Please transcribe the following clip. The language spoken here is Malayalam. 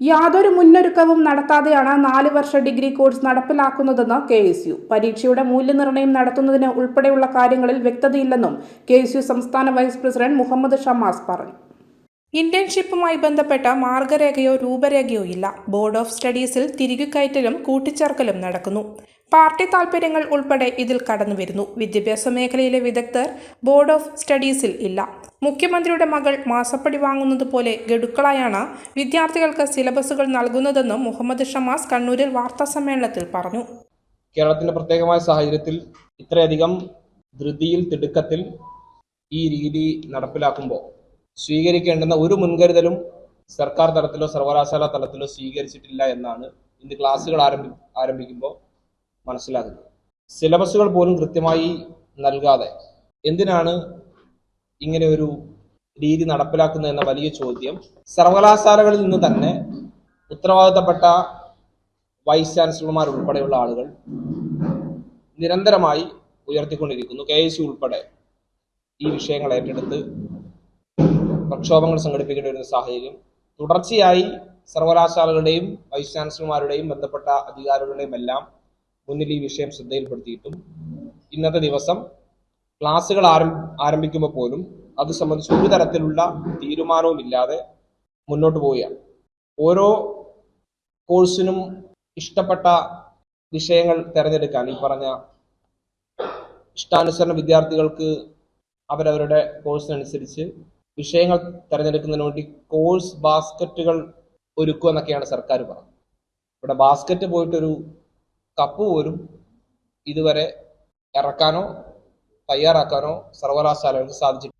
യാതൊരു മുന്നൊരുക്കവും നടത്താതെയാണ് നാല് വർഷ ഡിഗ്രി കോഴ്സ് നടപ്പിലാക്കുന്നതെന്ന് കെ എസ് യു. പരീക്ഷയുടെ മൂല്യനിർണയം നടത്തുന്നതിന് ഉൾപ്പെടെയുള്ള കാര്യങ്ങളിൽ വ്യക്തതയില്ലെന്നും കെ എസ് യു സംസ്ഥാന വൈസ് പ്രസിഡന്റ് മുഹമ്മദ് ഷമാസ് പറഞ്ഞു. ഇന്റേൺഷിപ്പുമായി ബന്ധപ്പെട്ട മാർഗരേഖയോ രൂപരേഖയോ ഇല്ല. ബോർഡ് ഓഫ് സ്റ്റഡീസിൽ തിരികുകയറ്റലും കൂട്ടിച്ചേർക്കലും നടക്കുന്നു. പാർട്ടി താൽപ്പര്യങ്ങൾ ഉൾപ്പെടെ ഇതിൽ കടന്നുവരുന്നു. വിദ്യാഭ്യാസ മേഖലയിലെ വിദഗ്ധർ ബോർഡ് ഓഫ് സ്റ്റഡീസിൽ ഇല്ല. മുഖ്യമന്ത്രിയുടെ മകൾ മാസപ്പടി വാങ്ങുന്നത് പോലെ ഗഡുക്കളായാണ് വിദ്യാർത്ഥികൾക്ക് സിലബസുകൾ നൽകുന്നതെന്നും മുഹമ്മദ് ഷമാസ് കണ്ണൂരിൽ വാർത്താ സമ്മേളനത്തിൽ പറഞ്ഞു. കേരളത്തിന്റെ പ്രത്യേകമായ സാഹചര്യത്തിൽ ഇത്രയധികം ധൃതിയിൽ തിടുക്കത്തിൽ ഈ രീതി നടപ്പിലാക്കുമ്പോൾ സ്വീകരിക്കേണ്ടുന്ന ഒരു മുൻകരുതലും സർക്കാർ തലത്തിലോ സർവകലാശാല തലത്തിലോ സ്വീകരിച്ചിട്ടില്ല എന്നാണ് ഇന്ന് ക്ലാസ്സുകൾ ആരംഭി ആരംഭിക്കുമ്പോൾ മനസ്സിലാകുന്നത്. സിലബസുകൾ പോലും കൃത്യമായി നൽകാതെ എന്തിനാണ് ഇങ്ങനെ ഒരു രീതി നടപ്പിലാക്കുന്നത് എന്ന വലിയ ചോദ്യം. സർവകലാശാലകളിൽ നിന്ന് തന്നെ ഉത്തരവാദിത്തപ്പെട്ട വൈസ് ചാൻസലർമാർ ഉൾപ്പെടെയുള്ള ആളുകൾ നിരന്തരമായി ഉയർത്തിക്കൊണ്ടിരിക്കുന്നു. കെ എസ് ഉൾപ്പെടെ ഈ വിഷയങ്ങൾ ഏറ്റെടുത്ത് പ്രക്ഷോഭങ്ങൾ സംഘടിപ്പിക്കേണ്ടി വരുന്ന സാഹചര്യം. തുടർച്ചയായി സർവകലാശാലകളുടെയും വൈസ് ചാൻസലർമാരുടെയും ബന്ധപ്പെട്ട അധികാരികളുടെയും എല്ലാം മുന്നിൽ ഈ വിഷയം ശ്രദ്ധയിൽപ്പെടുത്തിയിട്ടും ഇന്നത്തെ ദിവസം ക്ലാസ്സുകൾ ആരം ആരംഭിക്കുമ്പോൾ പോലും അത് സംബന്ധിച്ച് ഒരു തരത്തിലുള്ള തീരുമാനവും ഇല്ലാതെ മുന്നോട്ട് പോവുകയാണ്. ഓരോ കോഴ്സിനും ഇഷ്ടപ്പെട്ട വിഷയങ്ങൾ തിരഞ്ഞെടുക്കാൻ ഈ പറഞ്ഞ ഇഷ്ടാനുസരണ വിദ്യാർത്ഥികൾക്ക് അവരവരുടെ കോഴ്സിനനുസരിച്ച് വിഷയങ്ങൾ തിരഞ്ഞെടുക്കുന്നതിന് വേണ്ടി കോഴ്സ് ബാസ്ക്കറ്റുകൾ ഒരുക്കുക എന്നൊക്കെയാണ് സർക്കാർ പറഞ്ഞത്. ഇവിടെ ബാസ്ക്കറ്റ് പോയിട്ടൊരു കപ്പ് പോലും ഇതുവരെ ഇറക്കാനോ తయారాకారం సర్వరాశాలను సాధించి